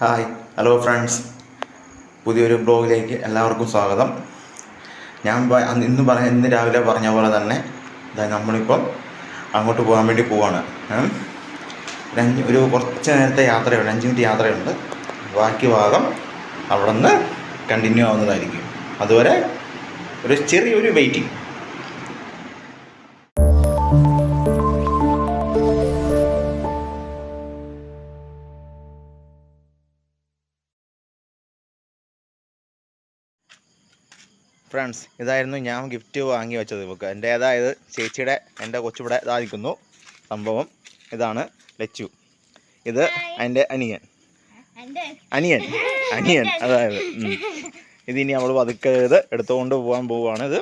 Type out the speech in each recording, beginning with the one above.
Hi hello friends പുതിയൊരു ബ്ലോഗിലേക്ക് എല്ലാവർക്കും സ്വാഗതം. ഞാൻ ഇന്ന് പറഞ്ഞ ഇന്ന് രാവിലെ പറഞ്ഞ പോലെ തന്നെ ഇതാ നമ്മളിപ്പം അങ്ങോട്ട് പോകാൻ വേണ്ടി പോവാണ്. അഞ്ച് ഒരു കുറച്ച് നേരത്തെ യാത്രയുണ്ട്. അഞ്ച് മിനിറ്റ് യാത്രയുണ്ട്. ബാക്കി ഭാഗം അവിടെ നിന്ന് കണ്ടിന്യൂ ആവുന്നതായിരിക്കും. അതുവരെ ഒരു ചെറിയൊരു വെയിറ്റിംഗ് ഫ്രണ്ട്സ് ഇതായിരുന്നു ഞാൻ ഗിഫ്റ്റ് വാങ്ങി വെച്ചത് ഇവക്ക്. എന്റെ അതായത് ചേച്ചിയുടെ എന്റെ കൊച്ചുവിടെ ഇതായിരിക്കുന്നു സംഭവം. ഇതാണ് ലച്ചു. ഇത് എന്റെ അനിയൻ. അനിയൻ. അനിയൻ അതായത്. ഇതിനി അവൾ പതുക്കെ ഇത് എടുത്തുകൊണ്ട് പോകാൻ പോവുകയാണ് ഇത്.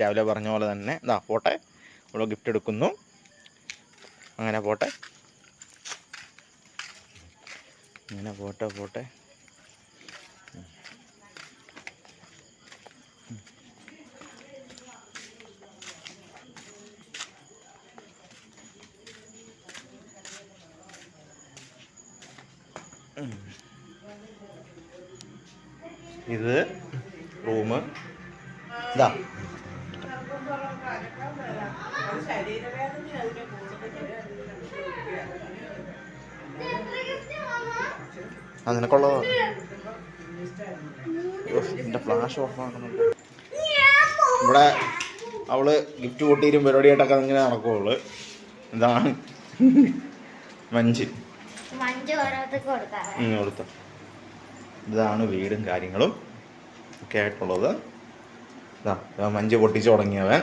രാവിലെ പറഞ്ഞ പോലെ തന്നെ. ഇതാ പോട്ടെ. അവൾ ഗിഫ്റ്റ് എടുക്കുന്നു. അങ്ങനെ പോട്ടെ. അങ്ങനെ പോട്ടെ പോട്ടെ. ഇത് റൂം ഇതാ. എന്റെ ഫ്ലാഷ് ഓഫ് ആക്കുന്നുണ്ട് ഇവിടെ അവൾ ഗിഫ്റ്റ് പൊട്ടിയിരും പരിപാടിയായിട്ടൊക്കെ ഇങ്ങനെ നടക്കുള്ളു ഇതാണ് മഞ്ച്. കൊടുത്തു. ഇതാണ് വീടും കാര്യങ്ങളും ഒക്കെ ആയിട്ടുള്ളത്. ഇതാ മഞ്ച് പൊട്ടിച്ച് തുടങ്ങിയവൻ.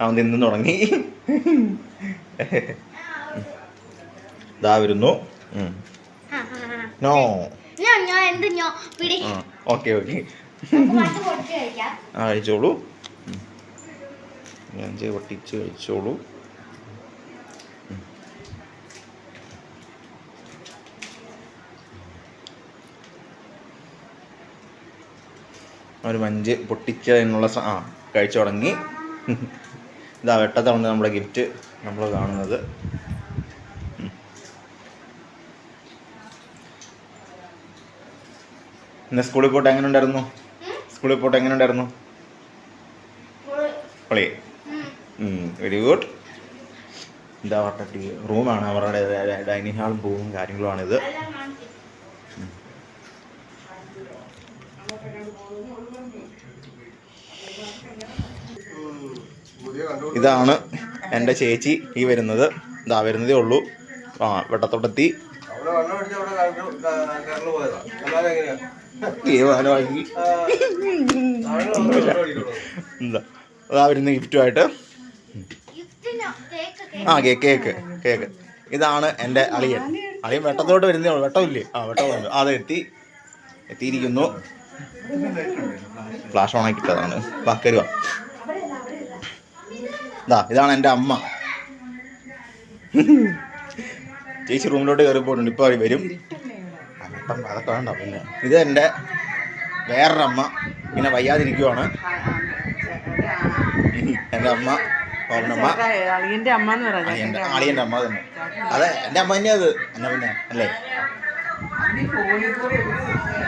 അവൻ തിന്നു തുടങ്ങി. ഇതാ വരുന്നു. നോ. Okay okay. ആ കഴിച്ചോളൂ. മഞ്ച് പൊട്ടിച്ച് കഴിച്ചോളൂ. ഒരു മഞ്ച് പൊട്ടിച്ച എന്നുള്ള ആ കഴിച്ചു തുടങ്ങി ഇതാ വെട്ടത്തുണ്ട് നമ്മുടെ ഗിഫ്റ്റ് നമ്മൾ കാണുന്നത്. ഇന്ന് സ്കൂളിൽ പോയിട്ട് എങ്ങനെ ഉണ്ടായിരുന്നു? സ്കൂളിൽ പോയിട്ട് എങ്ങനെ ഉണ്ടായിരുന്നു. പൊളി. വെരി ഗുഡ് ഇതാ പറഞ്ഞ റൂമാണ് അവരുടെ ഡൈനിങ് ഹാളും റൂമും കാര്യങ്ങളുമാണിത് എല്ലാം കാണിക്ക്. ഇതാണ് എന്റെ ചേച്ചി ഈ വരുന്നത്. ഇതാ വരുന്നതേ ഉള്ളൂ. ആ വെട്ടത്തോട്ടെത്തി. അതാ വരുന്ന ഗിഫ്റ്റുമായിട്ട്. ആ കേക്ക് കേക്ക് കേക്ക്. ഇതാണ് എന്റെ അളിയൻ. അളിയൻ വെട്ടത്തോട്ട് വരുന്നേ ഉള്ളൂ. വെട്ടമില്ലേ? ആ വെട്ടം അത് എത്തി. എത്തിയിരിക്കുന്നു. ഫ്ലാഷ് ആക്കിയിട്ടതാണ് ബാക്കരുവ ഇതാ ഇതാണ് എന്റെ അമ്മ. ചേച്ചി റൂമിലോട്ട് കയറി പോയിട്ടുണ്ട് ഇപ്പോൾ അവർ വരും. അതൊക്കെ വേണ്ട പിന്നെ. ഇത് എന്റെ വേറൊരമ്മ. പിന്നെ വയ്യാതിരിക്കുവാണ് എന്റെ അമ്മ പൗർണമ്മ അളിയന്റെ അമ്മ എന്ന് പറഞ്ഞ അളിയന്റെ അളിയന്റെ അമ്മ തന്നെ. അതെ എന്റെ അമ്മ തന്നെയാ അത് എന്നെ പിന്നെ അല്ലേ?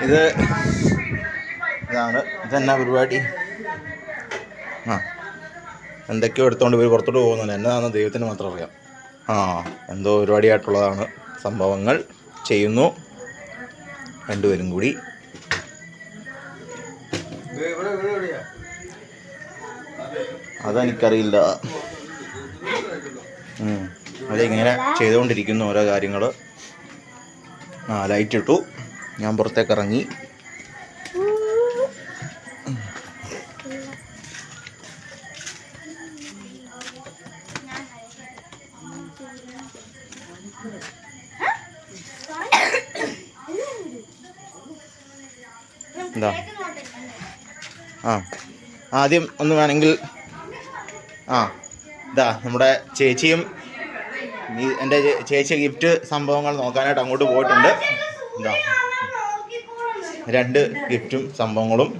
ഇത് ഇതാണ്. ഇതെന്നാ പരിപാടി? ആ. എന്തൊക്കെയോ എടുത്തുകൊണ്ട് ഇവർ പുറത്തോട്ട് പോകുന്നില്ല എന്നതാണെന്ന് ദൈവത്തിന് മാത്രം അറിയാം. ആ എന്തോ പരിപാടിയായിട്ടുള്ളതാണ് സംഭവങ്ങൾ ചെയ്യുന്നു. രണ്ടുപേരും കൂടി? അതെനിക്കറിയില്ല. അതിങ്ങനെ ചെയ്തുകൊണ്ടിരിക്കുന്നു ഓരോ കാര്യങ്ങൾ ആ ലൈറ്റ് ഇട്ടു. ഞാൻ പുറത്തേക്ക് ഇറങ്ങി. എന്താ ആ. ആദ്യം ഒന്ന് വേണമെങ്കിൽ ആ ഇതാ നമ്മുടെ ചേച്ചിയും എന്റെ ചേച്ചി ഗിഫ്റ്റ് സംഭവങ്ങൾ നോക്കാനായിട്ട് അങ്ങോട്ട് പോയിട്ടുണ്ട്. എന്താ. രണ്ട് ഗിഫ്റ്റും സംഭവങ്ങളും.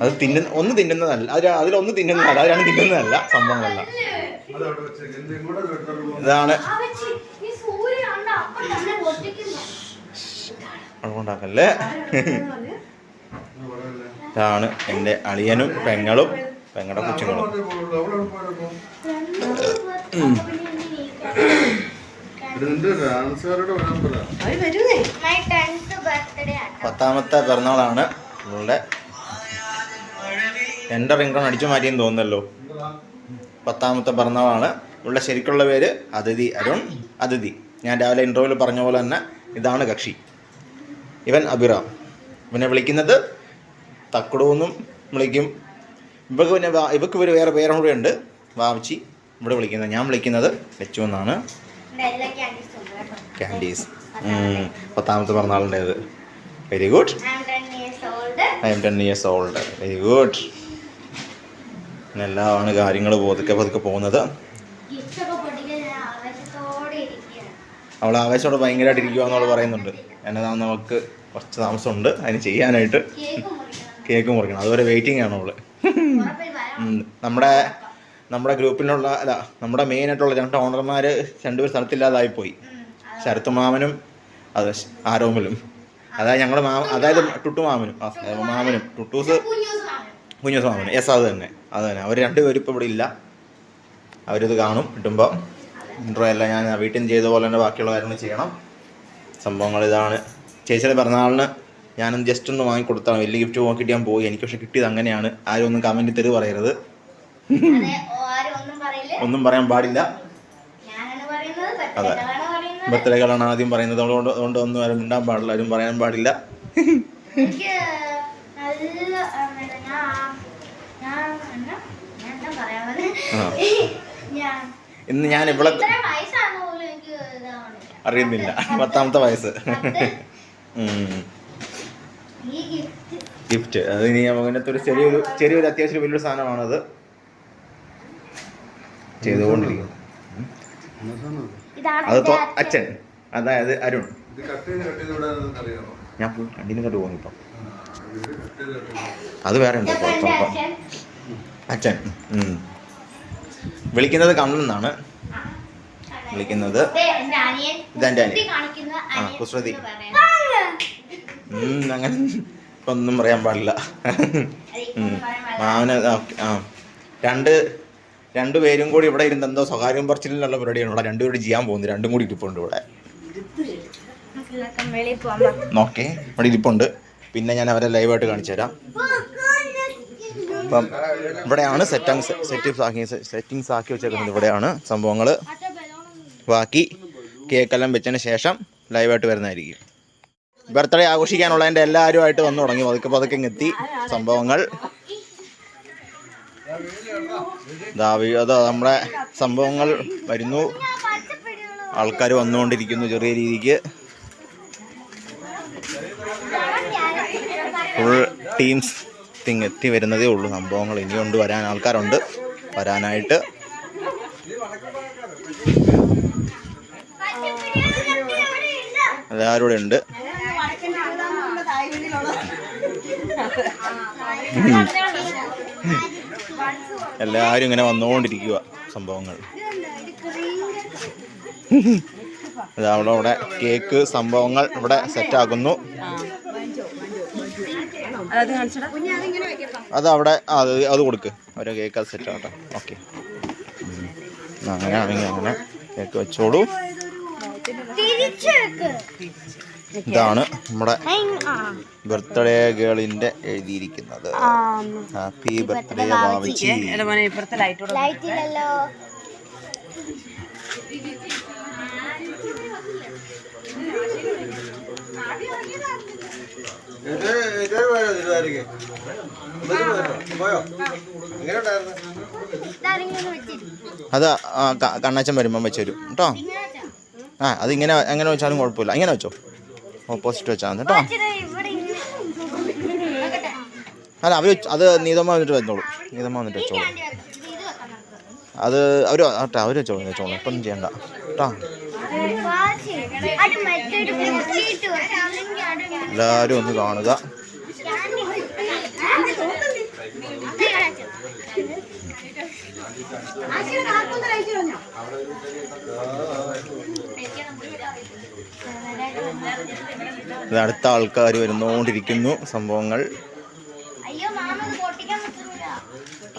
അത് തിന്നുന്ന ഒന്ന് തിന്നുന്നതല്ല. അത് അതിലൊന്ന് തിന്നുന്നതല്ല. അത് രണ്ട് തിന്നുന്നതല്ല. സംഭവങ്ങളല്ല. ഇതാണ് ആ വെച്ച് ഈ സൂര്യൻ കണ്ട അപ്പം തന്നെ പൊട്ടിക്കുന്നു അതുകൊണ്ടാക്കല്ലേ ഇതാണ് എന്റെ അളിയനും പെങ്ങളും പെങ്ങളുടെ കൊച്ചുങ്ങളും. പത്താമത്തെ പിറന്നാളാണ് നമ്മളുടെ എന്റെ റിംഗൺ അടിച്ചു മാറ്റിയെന്ന് തോന്നുന്നല്ലോ. പത്താമത്തെ പിറന്നാളാണ്. ഇവളുടെ ശരിക്കുള്ള പേര് അതിഥി അരുൺ അതിഥി. ഞാൻ രാവിലെ ഇന്റർവ്യൂവിൽ പറഞ്ഞ പോലെ തന്നെ ഇതാണ് കക്ഷി. ഇവൻ അബിറാം. ഇവനെ വിളിക്കുന്നത് എന്നും വിളിക്കും. ഇവക്ക് പിന്നെ ഇവക്ക് ഒരു വേറെ പേരും കൂടെ ഉണ്ട്. വാവിച്ചി ഇവിടെ വിളിക്കുന്നത് ഞാൻ വിളിക്കുന്നത് ലച്ചു എന്നാണ്. ക്യാൻഡീസ് പത്താമത്തെ പിറന്നാളിന്റേത് very good I am ten years old very good എല്ലാമാണ് കാര്യങ്ങൾ പതുക്കെ പതുക്കെ പോകുന്നത്. അവൾ ആവേശത്തോടെ ഭയങ്കരമായിട്ട് ഇരിക്കുക എന്നവൾ പറയുന്നുണ്ട്. എന്നതാണ് നമുക്ക് കുറച്ച് താമസമുണ്ട്. അതിന് ചെയ്യാനായിട്ട് കേക്ക് മുറിക്കണം. അതുവരെ വെയിറ്റിംഗ് ആണ് അവൾ. നമ്മുടെ നമ്മുടെ ഗ്രൂപ്പിലുള്ള അല്ല നമ്മുടെ മെയിൻ ആയിട്ടുള്ള രണ്ട് ഓണർമാർ രണ്ടുപേർ സ്ഥലത്തില്ലാതായി പോയി. ശരത്ത് മാമനും അത് ആരോമലും. അതായത് ഞങ്ങളുടെ മാമ അതായത് ടുട്ടു മാമനും. മാമനും ടുട്ടൂസ് കുഞ്ഞൂസ് മാമനും. യെസ് അത് തന്നെ. അത് തന്നെ. അവർ രണ്ടുപേരും ഇപ്പോൾ ഇവിടെ ഇല്ല. അവരിത് കാണും കിട്ടുമ്പോൾ ഇൻട്രോ എല്ലാം ഞാൻ വീട്ടിൽ നിന്ന് ചെയ്ത പോലെ തന്നെ ബാക്കിയുള്ള കാര്യങ്ങൾ ചെയ്യണം. സംഭവങ്ങൾ ഇതാണ്. ചേച്ചിയുടെ പിറന്നാളിന് ഞാനൊന്ന് ജസ്റ്റ് ഒന്ന് വാങ്ങിക്കൊടുത്താണ് വലിയ ഗിഫ്റ്റ് നോക്കിയിട്ട് ഞാൻ പോയി. എനിക്ക് പക്ഷെ കിട്ടിയത് അങ്ങനെയാണ്. ആരും ഒന്നും കമന്റ് തെറി പറയരുത്. ഒന്നും പറയാൻ പാടില്ല. അതെ. ബർത്ത്ഡേകളാണ് ആദ്യം പറയുന്നത്. അതുകൊണ്ട് അതുകൊണ്ട് ഒന്നും ആരും മിണ്ടാൻ പാടില്ല. ആരും പറയാൻ പാടില്ല. ഇന്ന് ഞാൻ ഇവിടെ അറിയുന്നില്ല. പത്താമത്തെ വയസ്സ്. ഗിഫ്റ്റ് ഗിഫ്റ്റ് അത് ഇനി അങ്ങനത്തെ ഒരു ചെറിയൊരു ചെറിയൊരു അത്യാവശ്യം വലിയൊരു സാധനമാണത് ചെയ്തുകൊണ്ടിരിക്കുന്നത് ഇതാണ് അത് അച്ഛൻ. അതായത് അരുൺ. ഞാൻ ഫുൾ കണ്ടിന്യൂ കണ്ടു പോകുന്നു ഇപ്പം. അത് വേറെ ഉണ്ട് കുഴപ്പം അച്ഛൻ. വിളിക്കുന്നത് കണ്ണെന്നാണ് വിളിക്കുന്നത് ഇതെന്റെ അനിയൻ. ആ, കുസൃതി. അങ്ങനെ ഒന്നും പറയാൻ പാടില്ല. മാവന ആ, രണ്ട് രണ്ട് രണ്ടുപേരും കൂടി ഇവിടെ ഇരുന്ന് എന്തോ സ്വകാര്യം പറച്ചിലുള്ള പരിപാടിയാണ് ഇവിടെ രണ്ടുപേരും ചെയ്യാൻ പോകുന്നത്. രണ്ടും കൂടി ഇരിപ്പുണ്ട് ഇവിടെ. നോക്കേ ഇവിടെ ഇരിപ്പുണ്ട്. പിന്നെ ഞാൻ അവരെ ലൈവായിട്ട് കാണിച്ചു തരാം. അപ്പം ഇവിടെയാണ് സെറ്റിംഗ് സെറ്റിംഗ്സ് ആക്കി സെറ്റിങ്സ് ആക്കി വെച്ചേക്കുന്നത് ഇവിടെയാണ് സംഭവങ്ങൾ ബാക്കി കേക്കെല്ലാം വെച്ചതിന് ശേഷം ലൈവായിട്ട് വരുന്നതായിരിക്കും. ബർത്ത്ഡേ ആഘോഷിക്കാനുള്ളതിന്റെ എല്ലാവരുമായിട്ട് വന്നു തുടങ്ങി. പതുക്കെ പതുക്കെ എത്തി സംഭവങ്ങൾ. നമ്മുടെ സംഭവങ്ങൾ വരുന്നു. ആൾക്കാർ വന്നുകൊണ്ടിരിക്കുന്നു ചെറിയ രീതിക്ക്. ഫുൾ ടീംസ് തിങ് എത്തി വരുന്നതേ ഉള്ളൂ. സംഭവങ്ങൾ ഇനിയുണ്ട്. വരാൻ ആൾക്കാരുണ്ട്. വരാനായിട്ട്. എല്ലാവരും ഉണ്ട്. എല്ലാവരും ഇങ്ങനെ വന്നുകൊണ്ടിരിക്കുക സംഭവങ്ങൾ. ഇതാ അവിടെ കേക്ക് സംഭവങ്ങൾ ഇവിടെ സെറ്റാക്കുന്നു അത് അവിടെ അത് അത് കൊടുക്ക്. ഓരോ കേക്ക് അത് സെറ്റ് ആകട്ടെ ഓക്കെ അങ്ങനെ ആണെങ്കിൽ അങ്ങനെ കേക്ക് വെച്ചോളൂ. ഇതാണ് നമ്മുടെ ആ. ബർത്ത്ഡേ ഗേളിന്റെ എഴുതിയിരിക്കുന്നത്. ഹാപ്പി ബർത്ത്ഡേ ഭാവിച്ചി അത് കണ്ണച്ചൻ വരുമ്പം വെച്ചു തരും. കേട്ടോ? ആ അതിങ്ങനെ അങ്ങനെ എങ്ങനെ വെച്ചാലും കുഴപ്പമില്ല. ഇങ്ങനെ വെച്ചോ. ഓപ്പോസിറ്റ് വെച്ചാൽ കേട്ടോ. അല്ല അവർ അത് നീതമ്മ വന്നിട്ട് വെച്ചോളൂ. നീതമ്മ വന്നിട്ട് വെച്ചോളൂ. അത് അവർ ആട്ടെ അവർ വെച്ചോളൂ വെച്ചോളൂ. ഇപ്പം ചെയ്യണ്ട. കേട്ടോ. എല്ലാവരും ഒന്ന് കാണുക. ആ, തോന്നുന്നുണ്ട്. ഇത് കാണിച്ചോ. ഇത് അടുത്ത ആൾക്കാർ വരുന്നോണ്ടിരിക്കുന്നു സംഭവങ്ങൾ.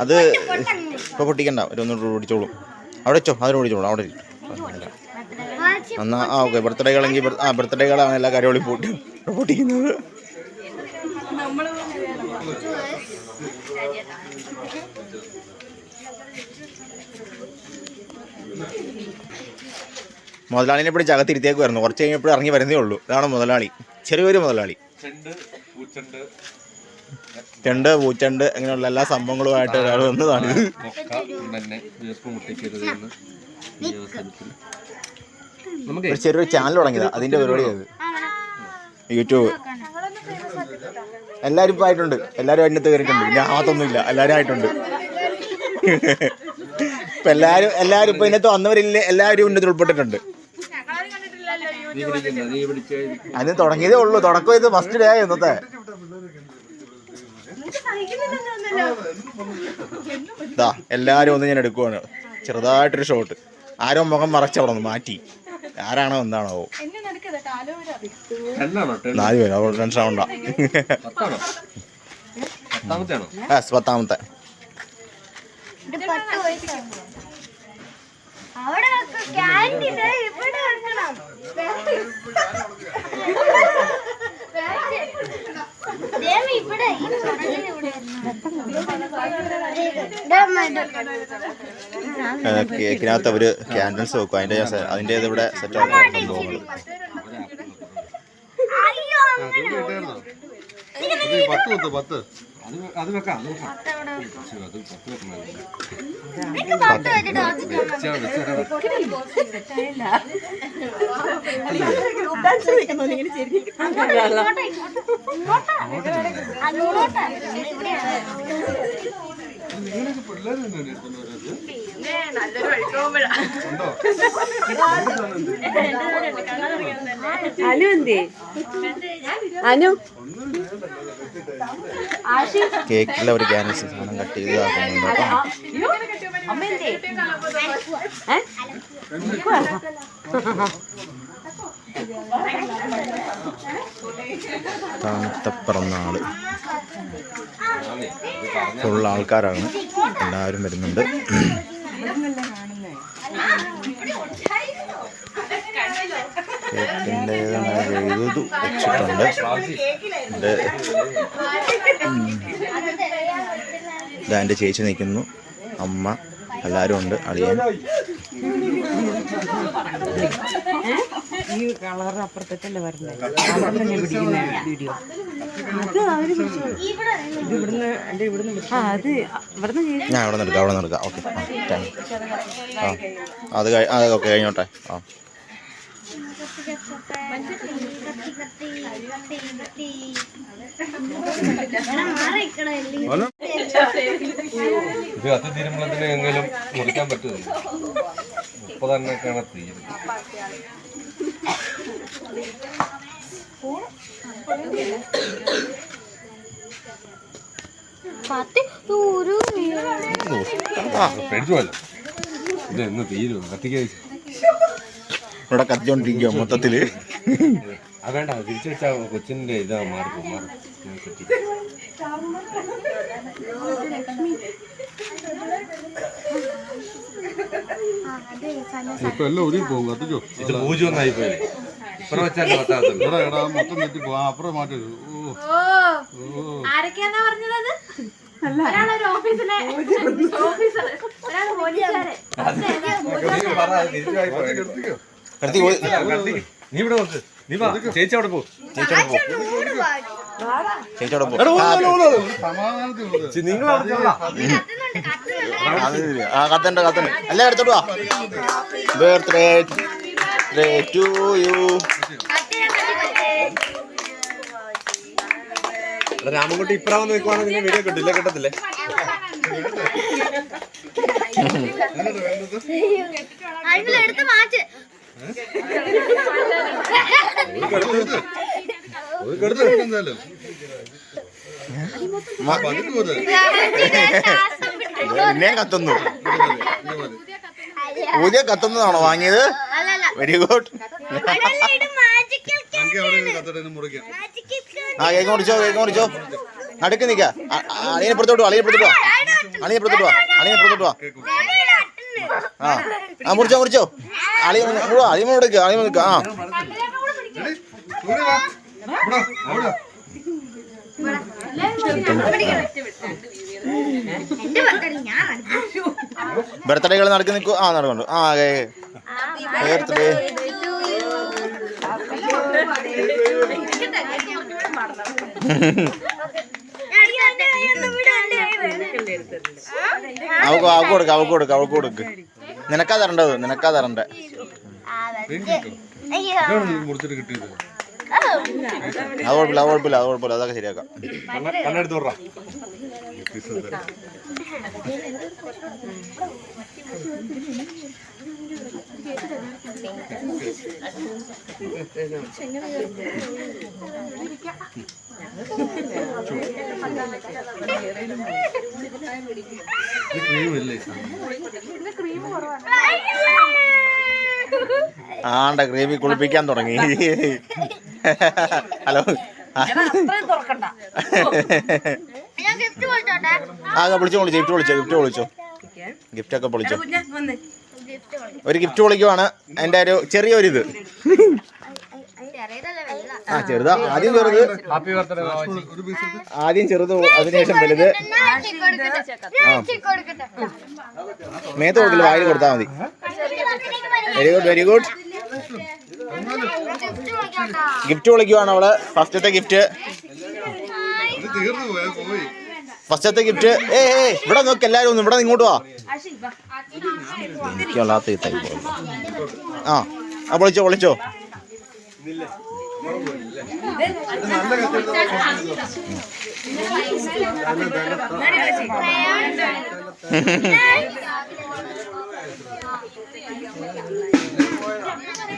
അത് ഇപ്പൊ പൊട്ടിക്കണ്ട. ഒരു ഒന്നുകൂടി ഓടിച്ചോളും. അവിടെ വെച്ചോ? അതിന് ഓടിച്ചോളൂ. അവിടെ. എന്നാ ആ ഓക്കെ. ബർത്ത്ഡേകളെങ്കിൽ ആ ബർത്ത്ഡേകളാണ് എല്ലാ കാര്യങ്ങളും പൊട്ടി പൊട്ടിക്കുന്നത്. മുതലാളിനെ പിടിച്ച് അകത്തിരുത്തേക്ക് വരുന്നു കുറച്ച് കഴിഞ്ഞപ്പോഴും ഇറങ്ങി വരുന്നേ ഉള്ളൂ. ഇതാണ് മുതലാളി. ചെറിയൊരു മുതലാളി. ചെണ്ട് പൂച്ചണ്ട്. ചെണ്ട് പൂച്ചണ്ട് അങ്ങനെയുള്ള എല്ലാ സംഭവങ്ങളുമായിട്ട് ഒരാൾ വന്നതാണ്. നമുക്ക് ചെറിയൊരു ചാനൽ തുടങ്ങിയതാ. അതിന്റെ പരിപാടിയത് യൂട്യൂബ്. എല്ലാവരും ഇപ്പൊ ആയിട്ടുണ്ട്. എല്ലാവരും അതിനകത്ത് കയറിയിട്ടുണ്ട്. ഞാൻ അതൊന്നുമില്ല എല്ലാവരും ആയിട്ടുണ്ട്. ഇപ്പൊ എല്ലാവരും എല്ലാവരും ഇപ്പൊ ഇതിനകത്ത് വന്നവരില്ല? എല്ലാവരും ഇതിനകത്ത് ഉൾപ്പെട്ടിട്ടുണ്ട് നീ പിടിക്കണ്ട നീ പിടിച്ച അതിന് തുടങ്ങിയതേ ഉള്ളൂ തുടക്കം ഇത് ഫസ്റ്റ് ഡേ ആയി ഇന്നത്തെ. ഇതാ എല്ലാവരും ഒന്ന് ഞാൻ എടുക്കുവാണ്. ചെറുതായിട്ടൊരു ഷോട്ട് ആരോ മുഖം മറച്ചവിടെ ഒന്ന് മാറ്റി. ആരാണോ എന്താണോ. നാല് പേര്? അവൾ ടെൻഷൻ ആവണ്ട പത്താമത്തെ ആണോ യെസ് പത്താമത്തെ ഇത് പത്ത് വയസ്സാണ് അവിടെ ക്യാന്റീൻ ഇവിടെ വെക്കണം. ഇവിടെ ഈ ഇവിടെ കേക്കിനകത്ത് അവർ ക്യാൻഡിൽസ് വെക്കും. അതിന്റെ അതിന്റെ ഇവിടെ സെറ്റ് ആക്കുന്ന സംഭവങ്ങൾ പത്ത് പത്ത് പത്ത്. അത് അത് വെക്കാം അത് വെക്കാം. അത് പത്ത് വെക്കണം പിള്ളേർ പത്ത് വെച്ചിട്ട് എടുത്തോണ്ട് വരുന്നത് അനു എന്തേ? അനു? കേക്കിൽ ഒരു ക്യാൻഡിൽസ് സാധനം കട്ട് ചെയ്ത് തണുത്ത പിറന്നാൾ. ഫുൾ ആൾക്കാരാണ്. എല്ലാവരും വരുന്നുണ്ട്. കേക്കിന്റെ എഴുതു വെച്ചിട്ടുണ്ട്. ഇത് എന്റെ ചേച്ചി നിൽക്കുന്നു. അമ്മ എല്ലാവരും ഉണ്ട്. അളിയൻ. ഈ കളർ അപ്പുറത്തേക്കല്ലേ വരുന്നത് വീഡിയോ. അത് അവർ ഇത് ഇവിടുന്ന് എന്റെ ഇവിടുന്ന് പിടിച്ചു. ആ അത് ഇവിടുന്ന് ഞാൻ അവിടെ നിന്ന് എടുക്കാം അവിടെ നിന്ന് എടുക്കാം. ഓക്കെ. ആ അത് കഴി അത് ഓക്കെ കഴിഞ്ഞോട്ടെ. ആ. ഇത് കത്ത് തീരുമ്പോഴത്തിന് എങ്കിലും മുറിക്കാൻ പറ്റുമോ? ഇപ്പൊ തന്നെ കണത്തി പേടിച്ചു പോയല്ലോ. ഇത് എന്ന് തീരും കത്തിക്ക ഇവിടെ കത്തിക്കൊണ്ടിരിക്കുക മൊത്തത്തിൽ. ആ വേണ്ട തിരിച്ചു വെച്ചാ കൊച്ചിന്റെ ഇതാ മാറിപ്പോ മാറി. ഇപ്പൊ എല്ലാം ഒതുങ്ങി പോകും ഇത് പൂജ ഒന്നായി പോയി. ഇപ്പുറം വെച്ചാൽ പത്താകത്തുള്ളൂ എടാ എടാ മൊത്തം തെറ്റി പോവാ അപ്പുറം മാറ്റരുത് ഓ. ഓ ആരൊക്കെയാന്നാ പറഞ്ഞത്? ഒരാളൊരു ഓഫീസിലെ ഓഫീസർ ഒരാൾ പോലീസുകാരെ എടുത്തിക്കോ കടത്തി പോയി നീ ഇവിടെ നോക്ക് നീ വാ. ചേച്ചി അവിടെ പോ. ചേച്ചി അവിടെ പോ. നിങ്ങൾ അവിടെ അത് ശരിയാ. ആ കത്തണ്ട് കത്തുണ്ട്. അല്ലേ എടുത്തോട്ട് വാ. ബർത്ത്ഡേ ടു യു രാമൻകുട്ടി ഇപ്രാവ് നിൽക്കുവാണെങ്കിൽ നിന്നെ വീഡിയോ കിട്ടില്ല കിട്ടത്തില്ലേ? എടുത്ത് മാറ്റ് പിന്നെയും കത്തുന്നു. പുതിയ കത്തുന്നതാണോ വാങ്ങിയത്? വെരി ഗുഡ് ആ കേക്ക് മുറിച്ചോ കേക്ക് മുറിച്ചോ. നടുക്ക് നിക്ക അളിയെ പുറത്തോട്ട് വാ അളിയെ പുറത്തോട്ട് വാ. പുറത്തോട്ട് വാ അളിയെ പുറത്തോട്ട് വാ. ആ. മുറിച്ചോ മുറിച്ചോ. അളിയ അളിയ എടുക്കുക അളിയ എടുക്കുക ആ. ബർത്ത്ഡേകൾ നടക്കി നിൽക്കൂ ആ നടക്കുന്നു ആ ബർത്ത്ഡേ. അവക്ക് അവക്ക് കൊടുക്ക അവക്ക് കൊടുക്ക അവക്ക് കൊടുക്ക്. നിനക്കാ തരണ്ടത് നിനക്കാ തരണ്ടേ. അത് കുഴപ്പമില്ല അത് കുഴപ്പമില്ല അത് കുഴപ്പമില്ല. അതൊക്കെ ശരിയാക്കാം. കണ്ണ- കണ്ണെടുത്ത് ആണ്ട ഗ്രേവി കുളിപ്പിക്കാൻ തുടങ്ങി. ഹലോ. ആ വിളിച്ചോ വിളിച്ചോ. ഗിഫ്റ്റ് വിളിച്ചോ ഗിഫ്റ്റ് വിളിച്ചോ. ഗിഫ്റ്റൊക്കെ വിളിച്ചോ ഒരു ഗിഫ്റ്റ് വിളിക്കുവാണ് എന്റെ ഒരു ചെറിയൊരിത്. ചെറിയതല്ല വെള്ള ആ ചെറുതാ. ആദ്യം ചെറുത്. ഹാപ്പി ബർത്ത്ഡേ ഒരു ആദ്യം ചെറുത് അതിനുശേഷം വലുത്. ആ. കൊടുക്കട്ടെ ഞാൻ കൊടുക്കട്ടെ മേത്ത് കൊടുക്കില്ല വായിൽ കൊടുത്താൽ മതി. Very good very good gift വിളിക്കുവാണ് അവൾ. ഫസ്റ്റത്തെ ഗിഫ്റ്റ്. ഇത് തീർന്നു പോയാ പോയി. ഫസ്റ്റത്തെ ഗിഫ്റ്റ്. ഏ ഏ ഇവിടെ നോക്ക് എല്ലാരും ഒന്ന് ഇവിടെ ഇങ്ങോട്ട് വാ. എനിക്കല്ലാത്ത ഈ type ആ ആ പൊളിച്ചോ പൊളിച്ചോ.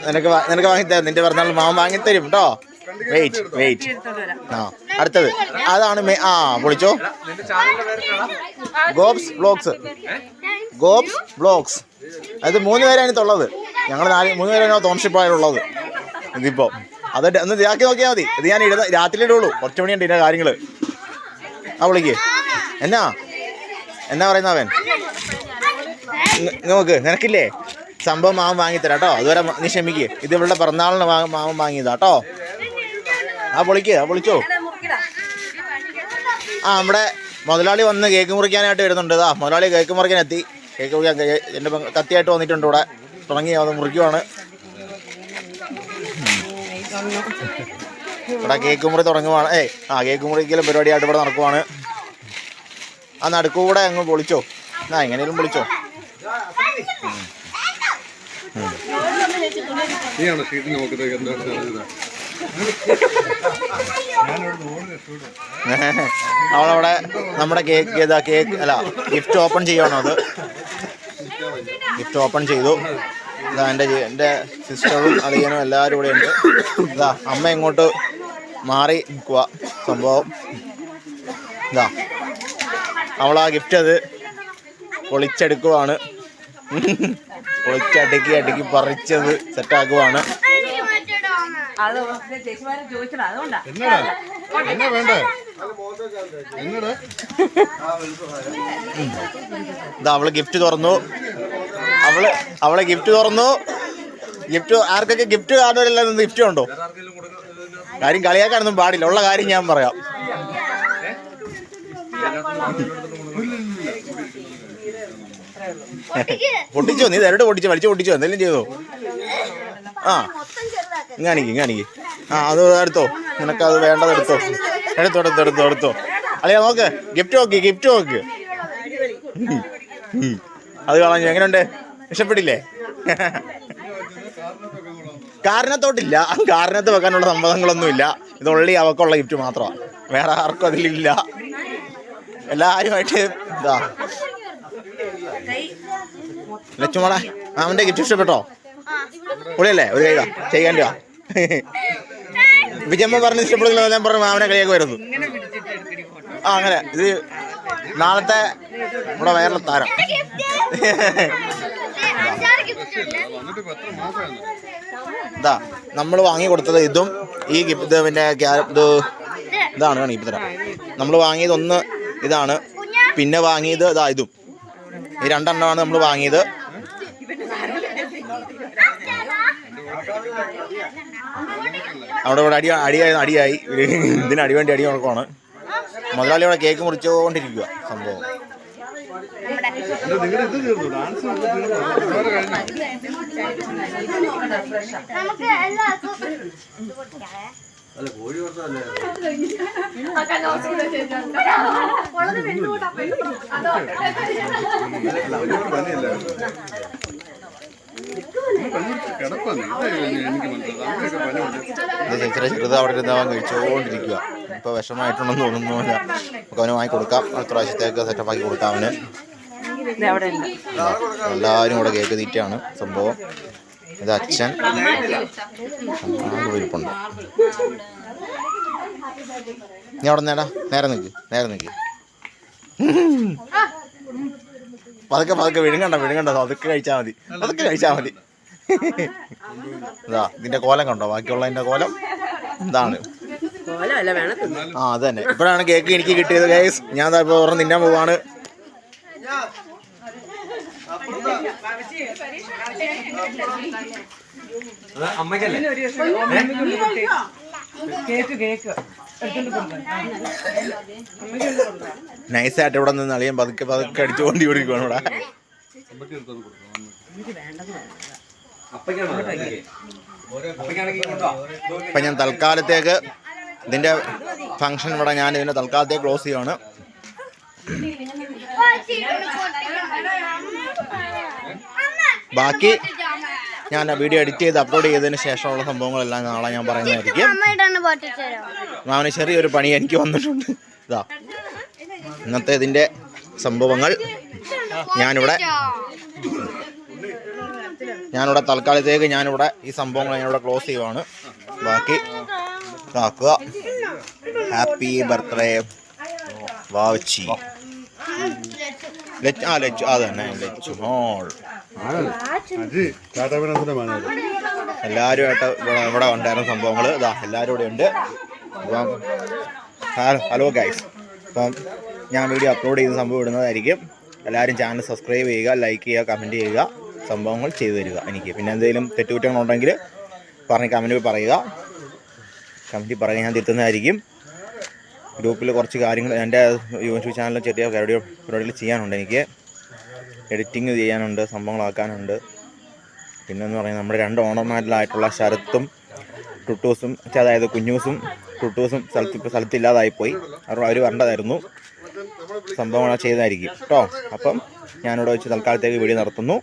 നിനക്ക് നിനക്ക് വാങ്ങിത്തരാം നിന്റെ പറഞ്ഞാൽ മാമൻ വാങ്ങിത്തരും കേട്ടോ വെയിറ്റ് വെയിറ്റ് ആ അടുത്തത്. അതാണ് ആ പൊളിച്ചോ. ഗോപ്സ് ബ്ലോഗ്സ്. ഗോബ്സ് ബ്ലോഗ്സ് അത് മൂന്ന് പേരാണ് ഇതിലുള്ളത് ഞങ്ങൾ നാല് മൂന്ന് പേരാണ് ഓണർഷിപ്പ് ഇതിപ്പോൾ ഇതിപ്പോ. അത് ഒന്ന് ഇതാക്കി നോക്കിയാൽ മതി. ഇത് ഞാൻ ഇടുന്ന രാത്രി ഇടുള്ളൂ. കുറച്ച് മണിയുണ്ട് ഇതിന്റെ കാര്യങ്ങൾ ആ വിളിക്ക്. എന്നാ? എന്നാ പറയുന്ന അവൻ? നോക്ക് നിനക്കില്ലേ? സംഭവം മാവൻ വാങ്ങിത്തരാം കേട്ടോ. അതുവരെ നീ ക്ഷമിക്ക്. ഇത് ഇവളുടെ പിറന്നാളിന് മാമൻ വാങ്ങിയതാ കേട്ടോ. ആ പൊളിക്ക് ആ പൊളിച്ചോ ആ നമ്മുടെ മുതലാളി വന്ന് കേക്ക് മുറിക്കാനായിട്ട് വരുന്നുണ്ട്. ഇതാ മുതലാളി കേക്ക് മുറിക്കാൻ എത്തി. കേക്ക് മുറിക്കാൻ കേ- എന്റെ കത്തിയായിട്ട് വന്നിട്ടുണ്ട് ഇവിടെ. തുടങ്ങി അത് മുറിക്കുവാണ്. ഇവിടെ കേക്ക് മുറി തുടങ്ങുവാണ്. ഏയ് ആ കേക്ക് മുറിക്കലും പരിപാടിയായിട്ട് ഇവിടെ നടക്കുവാണ്. ആ നടുക്കൂടെ അങ്ങ് പൊളിച്ചോ. ആ എങ്ങനെയും പൊളിച്ചോ. ആണ് ഷീറ്റ് നോക്കുന്നത് എന്താണ് അവളവിടെ നമ്മുടെ കേക്ക് ഏതാ കേക്ക് അല്ല ഗിഫ്റ്റ് ഓപ്പൺ ചെയ്യണോ അത്. ഗിഫ്റ്റ് ഓപ്പൺ ചെയ്തു. ഇതാ എന്റെ എന്റെ സിസ്റ്ററും അളിയനും എല്ലാവരും ഇവിടെ ഉണ്ട്. ഇതാ അമ്മ ഇങ്ങോട്ട് മാറി നിൽക്കുക സംഭവം. ഇതാ അവൾ ഗിഫ്റ്റ് അത് പൊളിച്ചെടുക്കുവാണ്. പൊളിച്ചടുക്കി അടുക്കി പറിച്ചത് സെറ്റാക്കുവാണ് അത് ചേച്ചിമാരെ ചോദിച്ചടാ അതുകൊണ്ടാ. എന്നടാ? എന്നാ വേണ്ടേ? എന്നടാ ഇതാ അവൾ ഗിഫ്റ്റ് തുറന്നു. അവൾ അവളെ ഗിഫ്റ്റ് തുറന്നു. ഗിഫ്റ്റ് ആർക്കൊക്കെ ഗിഫ്റ്റ് കാണുന്നവരെല്ലാം ഗിഫ്റ്റ് ഉണ്ടോ? കാര്യം കളിയാക്കാനൊന്നും പാടില്ല. ഉള്ള കാര്യം ഞാൻ പറയാം. പൊട്ടിച്ചോ? നീ തരട്ട് പൊട്ടിച്ചോ? വലിച്ചു പൊട്ടിച്ചോ? എന്തെങ്കിലും ചെയ്തോ? ആ. ഇങ്ങാണിക്ക് ഇങ്ങനെ ആ അത് എടുത്തോ. നിനക്ക് അത് വേണ്ടത് എടുത്തോ. എടുത്തോ എടുത്തോ എടുത്തോ എടുത്തോ. അളിയാ നോക്ക്. ഗിഫ്റ്റ് നോക്കി ഗിഫ്റ്റ് നോക്ക്. അത് കളഞ്ഞു എങ്ങനെയുണ്ട് ഇഷ്ടപ്പെട്ടില്ലേ കാരണത്തോട്ടില്ല. കാരണത്ത് വെക്കാനുള്ള സംഭവങ്ങളൊന്നുമില്ല ഇത് ഉള്ളി അവക്കുള്ള ഗിഫ്റ്റ് മാത്രമാണ്. വേറെ ആർക്കും അതിലില്ല. എല്ലാവരുമായിട്ട് ഇതാ. ലച്ചുമോളെ അവന്റെ ഗിഫ്റ്റ് ഇഷ്ടപ്പെട്ടോ? പൊളിയല്ലേ ഒരു കൈതാ ചെയ്യാന്റെ വിജയമ്മ പറഞ്ഞ ഇഷ്ടപ്പെടുന്നില്ല ഞാൻ പറഞ്ഞു മാമനെ കളിയൊക്കെ വരുന്നു. ആ അങ്ങനെ. ഇത് നാളത്തെ നമ്മുടെ വയറിലെ താരം. എന്താ ഇതാ നമ്മൾ വാങ്ങി കൊടുത്തത് ഇതും ഈ ഇത് പിന്നെ ഇത് ഇതാണ് കാണി ഇപ്പം തരാം നമ്മൾ വാങ്ങിയത് ഒന്ന് ഇതാണ്. പിന്നെ വാങ്ങിയത് ഇതാ ഇതും. ഈ രണ്ടെണ്ണമാണ് നമ്മൾ വാങ്ങിയത്. അവിടെ ഇവിടെ അടി അടിയായി അടിയായി. ഇതിന് അടി വേണ്ടി അടി നടക്കുവാണ് മുതലാളി ഇവിടെ കേക്ക് മുറിച്ചുകൊണ്ടിരിക്കുക സംഭവം. അല്ല കോഴി തീർന്നു ഡാൻസ് ചെറിയ ചെറുത് അവിടെ ഇരുന്ന് അവൻ കഴിച്ചുകൊണ്ടിരിക്കുക ഇപ്പോൾ വിഷമമായിട്ടുണ്ടെന്ന് തോന്നുന്നില്ല നമുക്ക് അവന് വാങ്ങി കൊടുക്കാം. അടുത്ത പ്രാവശ്യത്തേക്ക് സെറ്റപ്പ് ആക്കി കൊടുക്കാം അവന്. ഉണ്ട്. എല്ലാവരും കൂടെ കേക്ക് തീറ്റയാണ്. സംഭവം. ഇത് അച്ഛൻ. ഇരിപ്പുണ്ട് നീ അവിടെ നേടാ നേരെ നിൽക്ക് നേരെ നിൽക്ക് പതുക്കെ പതുക്കെ വിഴുങ്ങണ്ട വിഴുങ്ങണ്ട. പതുക്കെ കഴിച്ചാൽ മതി. പതുക്കെ കഴിച്ചാൽ മതി. ഇതാ ഇതിന്റെ കോലം കണ്ടോ? ബാക്കിയുള്ളതിന്റെ കോലം? ഇതാണ്. ആ അത് തന്നെ. ഇപ്പോഴാണ് കേക്ക് എനിക്ക് കിട്ടിയത് ഗൈസ് ഞാൻ ഇപ്പൊ പറഞ്ഞ് തിന്നാൻ പോവാണ്. നൈസായിട്ട് ഇവിടെ നിന്ന് അളിയൻ പതുക്കെ പതുക്കെ അടിച്ചുകൊണ്ട് കൊടുക്കുവാണ് ഇവിടെ അപ്പൊ ഞാൻ തൽക്കാലത്തേക്ക് ഇതിന്റെ ഫംഗ്ഷൻ ഇവിടെ ഞാൻ ഇതിന്റെ തൽക്കാലത്തേക്ക് ക്ലോസ് ചെയ്യുവാണ് ബാക്കി ഞാൻ വീഡിയോ എഡിറ്റ് ചെയ്ത് അപ്ലോഡ് ചെയ്തതിന് ശേഷമുള്ള സംഭവങ്ങളെല്ലാം നാളെ ഞാൻ പറയുന്നതായിരിക്കും. മാമന് ചെറിയൊരു പണി എനിക്ക് വന്നിട്ടുണ്ട്. ഇതാ. ഇന്നത്തെ ഇതിന്റെ സംഭവങ്ങൾ ഞാനിവിടെ ഞാനിവിടെ തൽക്കാലത്തേക്ക് ഞാനിവിടെ ഈ സംഭവങ്ങൾ ഞാനിവിടെ ക്ലോസ് ചെയ്യുവാണ്. ബാക്കി ഇതാക്കുക. Happy birthday Vavachi. ലച്ച് ആ ലച്ചു അത് തന്നെ ലച്ചു ഹോൾ എല്ലാവരുമായിട്ട് ഇവിടെ ഇവിടെ ഉണ്ടായിരുന്ന സംഭവങ്ങൾ ഇതാ എല്ലാവരും ഇവിടെ ഉണ്ട്. അപ്പം ഹലോ ഹലോ ഗൈസ് അപ്പം ഞാൻ വീഡിയോ അപ്ലോഡ് ചെയ്യുന്ന സംഭവം ഇടുന്നതായിരിക്കും. എല്ലാവരും ചാനൽ സബ്സ്ക്രൈബ് ചെയ്യുക ലൈക്ക് ചെയ്യുക കമന്റ് ചെയ്യുക. സംഭവങ്ങൾ ചെയ്തു തരിക എനിക്ക്. പിന്നെ എന്തെങ്കിലും തെറ്റുകുറ്റങ്ങളുണ്ടെങ്കിൽ പറഞ്ഞ് കമന്റ് പറയുക. കമന്റിൽ പറയുക ഞാൻ തിരുത്തുന്നതായിരിക്കും. ഗ്രൂപ്പിൽ കുറച്ച് കാര്യങ്ങൾ എന്റെ യൂട്യൂബ് ചാനലിൽ ചെറിയ പരിപാടി പരിപാടികൾ ചെയ്യാനുണ്ട് എനിക്ക്. എഡിറ്റിങ് ചെയ്യാനുണ്ട് സംഭവങ്ങളാക്കാനുണ്ട്. പിന്നെന്ന് പറയുന്നത് നമ്മുടെ രണ്ട് ഓണർമാരിലായിട്ടുള്ള ശരത്തും ടുട്ടൂസും അതായത് കുഞ്ഞൂസും ടുട്ടൂസും സ്ഥലത്ത് ഇപ്പോൾ സ്ഥലത്തില്ലാതായിപ്പോയി. അവർ അവർ വരേണ്ടതായിരുന്നു. സംഭവങ്ങൾ ചെയ്തായിരിക്കും. കേട്ടോ? അപ്പം ഞാനിവിടെ വെച്ച് തൽക്കാലത്തേക്ക് വീഡിയോ നടത്തുന്നു